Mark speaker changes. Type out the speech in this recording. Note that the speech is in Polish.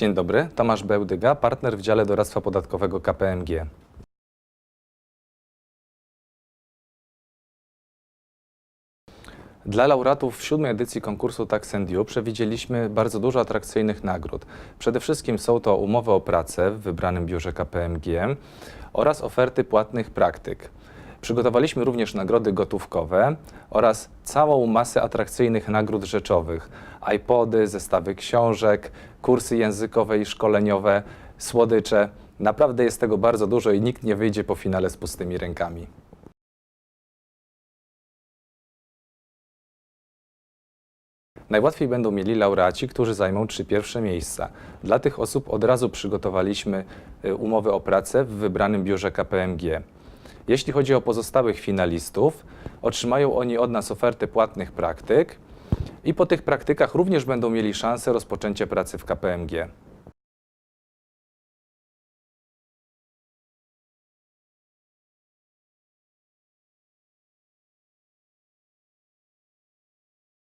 Speaker 1: Dzień dobry, Tomasz Bełdyga, partner w dziale doradztwa podatkowego KPMG. Dla laureatów w siódmej edycji konkursu Tax przewidzieliśmy bardzo dużo atrakcyjnych nagród. Przede wszystkim są to umowy o pracę w wybranym biurze KPMG oraz oferty płatnych praktyk. Przygotowaliśmy również nagrody gotówkowe oraz całą masę atrakcyjnych nagród rzeczowych. iPody, zestawy książek, kursy językowe i szkoleniowe, słodycze. Naprawdę jest tego bardzo dużo i nikt nie wyjdzie po finale z pustymi rękami. Najłatwiej będą mieli laureaci, którzy zajmą trzy pierwsze miejsca. Dla tych osób od razu przygotowaliśmy y, umowy o pracę w wybranym biurze KPMG. Jeśli chodzi o pozostałych finalistów, otrzymają oni od nas oferty płatnych praktyk i po tych praktykach również będą mieli szansę rozpoczęcia pracy w KPMG.